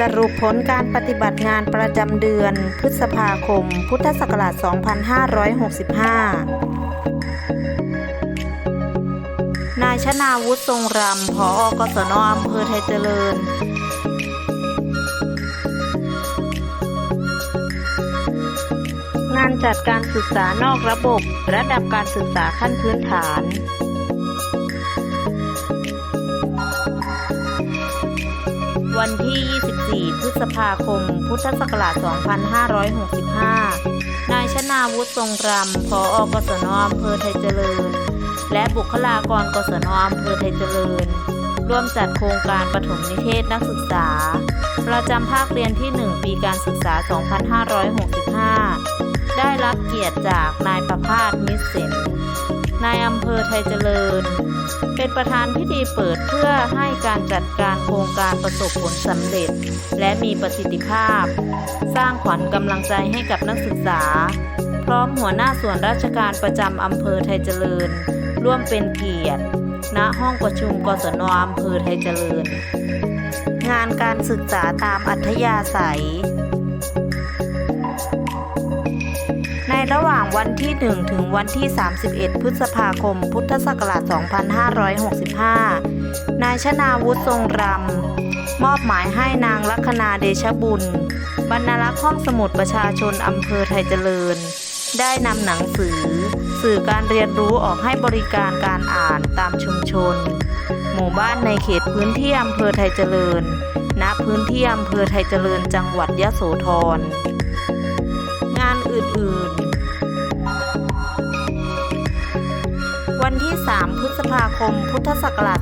สรุปผลการปฏิบัติงานประจำเดือน พฤษภาคม พุทธศักราช 2565 นายชนาวุฒิทรงรำผออกศนอำเภอไทยเจริญ งานจัดการศึกษานอกระบบ ระดับการศึกษาขั้นพื้นฐาน วันที่ 24 พฤษภาคม พุทธศักราช 2565 นายชนาวุฒิทรงรำผออกศนอำเภอไทยเจริญ และบุคลากรกศนอำเภอไทยเจริญ ร่วมจัดโครงการปฐมนิเทศนักศึกษา ประจำภาคเรียนที่ 1 ปีการศึกษา 2565 ได้รับเกียรติจากนายประภาสมิตรเสน นายอำเภอไทยเจริญ เป็นประธานพิธีเปิดเพื่อให้การจัดการโครงการประสบผลสำเร็จ และมีประสิทธิภาพ สร้างขวัญกำลังใจให้กับนักศึกษา พร้อมหัวหน้าส่วนราชการประจำอำเภอไทยเจริญ ร่วมเป็นเกียรติ ณห้องประชุมกศนอำเภอไทยเจริญ งานการศึกษาตามอัธยาศัย ระหว่างวันที่ 1 ถึงวันที่ 31 พฤษภาคม พุทธศักราช 2565 นายชนาวุฒิทรงรำ มอบหมายให้นางลัคนาเดชบุญ บรรณารักษ์ห้องสมุดประชาชนอำเภอไทยเจริญ ได้นำหนังสือ สื่อการเรียนรู้ออกให้บริการการอ่านตามชุมชน หมู่บ้านในเขตพื้นที่อำเภอไทยเจริญ ณ พื้นที่อำเภอไทยเจริญ จังหวัดยะโสธรงานอื่นๆ วันที่ 3 พฤษภาคม พุทธศักราช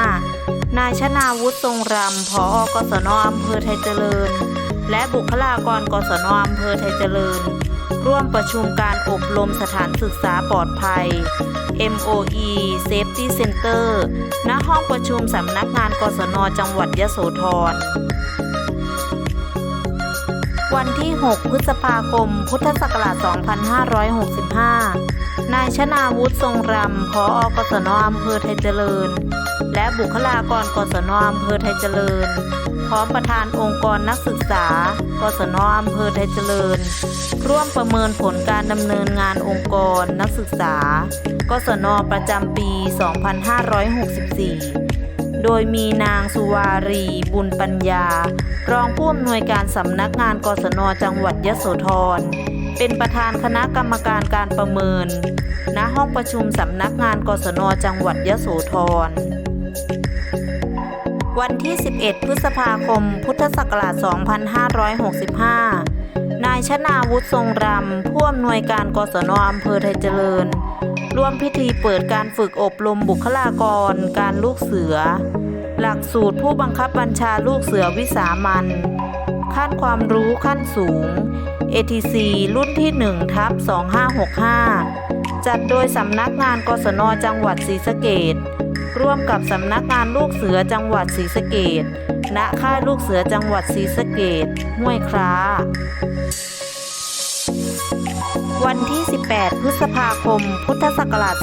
2565 นายชนาวุฒิทรงรำผออกศนอำเภอไทยเจริญ และบุคลากรกศนอำเภอไทยเจริญ ร่วมประชุมการอบรมสถานศึกษาปลอดภัย MOE Safety Center ณ ห้องประชุมสำนักงานกศนจังหวัดยะโสธรวันที่ 6 พฤษภาคม พุทธศักราช 2565 นายชนาวุฒิทรงรำผออกศนอำเภอไทยเจริญ และบุคลากรกศนอำเภอไทยเจริญ พร้อมประธานองค์กรนักศึกษา กศนอำเภอไทยเจริญ ร่วมประเมินผลการดำเนินงานองค์กรนักศึกษา กศนประจำปี 2564 โดยมีนางสุวารี บุญปัญญา รองผู้อำนวยการสำนักงานกศนจังหวัดยโสธร เป็นประธานคณะกรรมการการประเมิน ณ ห้องประชุมสำนักงานกศนจังหวัดยโสธร วันที่ 11 พฤษภาคม พุทธศักราช 2565 นายชนาวุฒิทรงรำผู้อำนวยการกศนอำเภอไทยเจริญ ร่วมพิธีเปิดการฝึกอบรมบุคลากร การลูกเสือ หลักสูตรผู้บังคับบัญชาลูกเสือวิสามันขั้นความรู้ขั้นสูง ATC รุ่นที่1ทับ2565 จัดโดยสำนักงานกศนจังหวัดศรีสะเกดร่วมกับสำนักงานลูกเสือจังหวัดศรีสะเกดณค่ายลูกเสือจังหวัดศรีสะเกดห้วยคล้า วันที่ 18 พฤษภาคม พุทธศักราช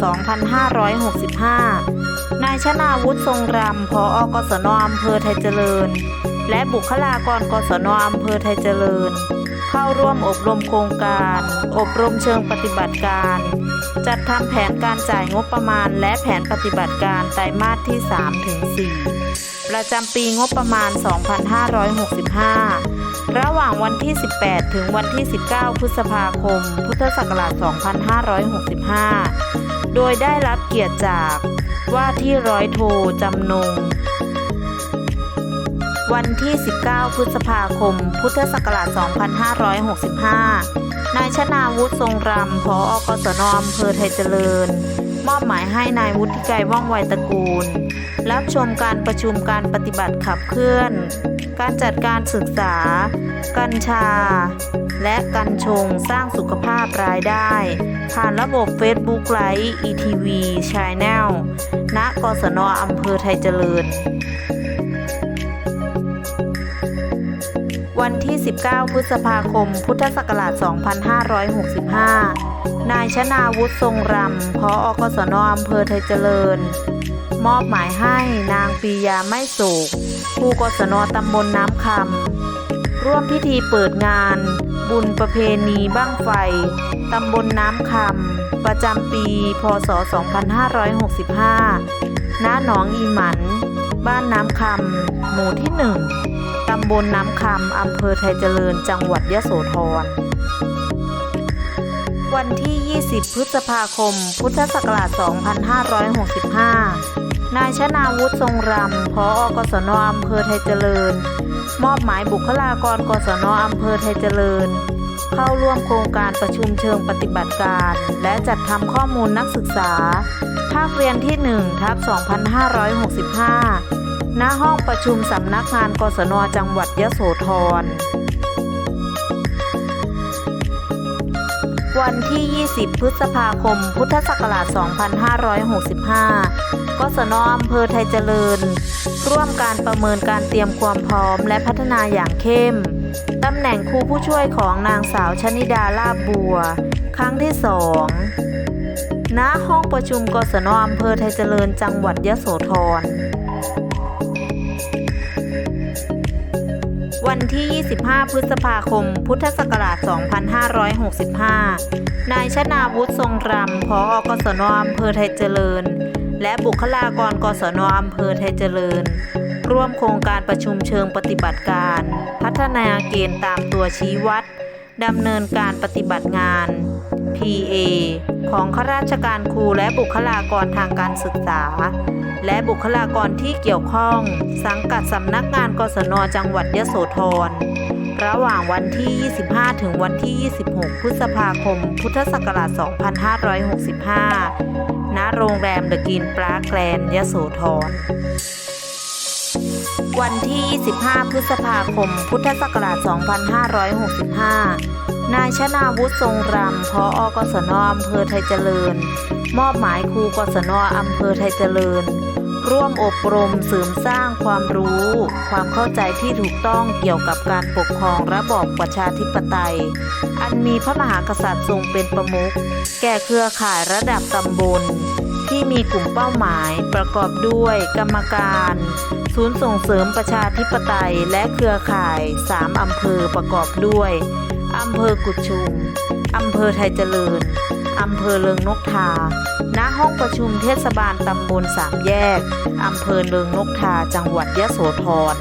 2565 นายชนาวุฒิทรงรำผออกศนอำเภอไทยเจริญ และบุคลากรกศนอำเภอไทยเจริญ เข้าร่วมอบรมโครงการ อบรมเชิงปฏิบัติการ จัดทำแผนการจ่ายงบประมาณและแผนปฏิบัติการไตรมาสที่3ถึง4 ประจำปีงบประมาณ 2565 ระหว่างวันที่ 18 ถึงวันที่ 19 พฤษภาคม พุทธศักราช 2565 โดยได้รับเกียรติจากว่าที่ร้อยโทจำนง วันที่ 19 พฤษภาคม พุทธศักราช 2565 นายชนาวุฒิทรงรำผออกศนอำเภอไทยเจริญ มอบหมายให้นายวุฒิไกรว่องไวตระกูล รับชมการประชุมการปฏิบัติขับเคลื่อน การจัดการศึกษา กัญชา และกัญชงสร้างสุขภาพรายได้ ผ่านระบบ Facebook ไลฟ์ ETV Channel ณกศนอำเภอไทยเจริญ วันที่ 19 พฤษภาคม พุทธศักราช 2565 นายชนาวุฒิทรงรำพออกศนอำเภอไทยเจริญ มอบหมายให้นางปียาไม่โศกครูกศนตำบลน้ำคำร่วมพิธีเปิดงาน บุญประเพณีบ้างไฟ ตำบลน้ำคำประจำปี พศ 2565 ณ หนองอีหมัน บ้านน้ำคำหมู่ที่1ตำบลน้ำคำอำเภอไทยเจริญ จังหวัดยะโสธรวันที่ 20 พฤษภาคม พุทธศักราช 2565 นายชนาวุฒิทรงรำพออกศนอำเภอไทยเจริญ มอบหมายบุคลากรกศนอำเภอไทยเจริญ เข้าร่วมโครงการประชุมเชิงปฏิบัติการ และจัดทำข้อมูลนักศึกษา ภาคเรียนที่1ทับ2565 ณห้องประชุมสำนักงานกศนจังหวัดยะโสธร วันที่ 20 พฤษภาคม พุทธศักราช 2565กศนอำเภอไทยเจริญ ร่วมการประเมินการเตรียมความพร้อมและพัฒนาอย่างเข้ม ตำแหน่งครูผู้ช่วยของนางสาวชนิดาลาบบัว ครั้งที่สองณห้องประชุมกศนอำเภอไทยเจริญ จังหวัดยะโสธร วันที่ 25 พฤษภาคม พุทธศักราช 2565 นายชนาวุฒิทรงรำพออกศนอำเภอไทยเจริญ และบุคลากรกศนอำเภอไทยเจริญ ร่วมโครงการประชุมเชิงปฏิบัติการ พัฒนาเกณฑ์ตามตัวชี้วัดดำเนินการปฏิบัติงาน PA ของข้าราชการครูและบุคลากรทางการศึกษา และบุคลากรที่เกี่ยวข้อง สังกัดสำนักงานกศนจังหวัดยโสธร ระหว่างวันที่ 25 ถึงวันที่ 26 พฤษภาคม พุทธศักราช 2565 ณ โรงแรมเดอะกินปลาแกรนยโสธรวันที่ 25 พฤษภาคม พุทธศักราช 2565 นายชนาวุฒิทรงรำพออกศนอำเภอไทยเจริญ มอบหมายครูกศนอำเภอไทยเจริญ ร่วมอบรมเสริมสร้างความรู้ ความเข้าใจที่ถูกต้องเกี่ยวกับการปกครองระบอบประชาธิปไตย อันมีพระมหากษัตริย์ทรงเป็นประมุขแก่เครือข่ายระดับตำบล ที่มีกลุ่มเป้าหมายประกอบด้วย กรรมการ ศูนย์ส่งเสริมประชาธิปไตยและเครือข่าย 3 อำเภอประกอบด้วย อำเภอกุดชุม อำเภอไทยเจริญ อำเภอเลิงนกทา ณ ห้องประชุมเทศบาลตำบลสามแยก อำเภอเลิงนกทา จังหวัดยะโสธร